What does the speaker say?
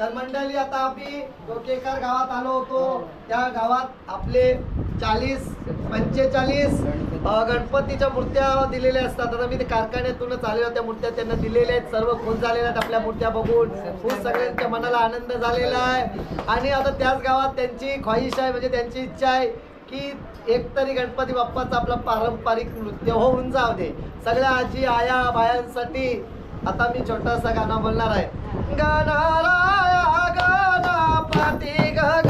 तर मंडळी आता आम्ही डोकेकर गावात आलो होतो. त्या गावात आपले चाळीस पंचेचाळीस गणपतीच्या मूर्त्या दिलेल्या असतात. आता मी ते कारखान्यातूनच आलेल्या त्या मूर्त्या त्यांना दिलेल्या आहेत. सर्व खुश झालेल्या आहेत आपल्या मूर्त्या बघून. खूप सगळ्यांच्या मनाला आनंद झालेला आहे. आणि आता त्याच गावात त्यांची ख्वाहिश आहे म्हणजे त्यांची इच्छा आहे की एक तरी गणपती बाप्पाचा आपला पारंपरिक नृत्य होऊन जाऊ दे. सगळ्या आजी आया बायांसाठी आता मी छोटासा गाणं बोलणार आहे. गाणारा गाना पाती ग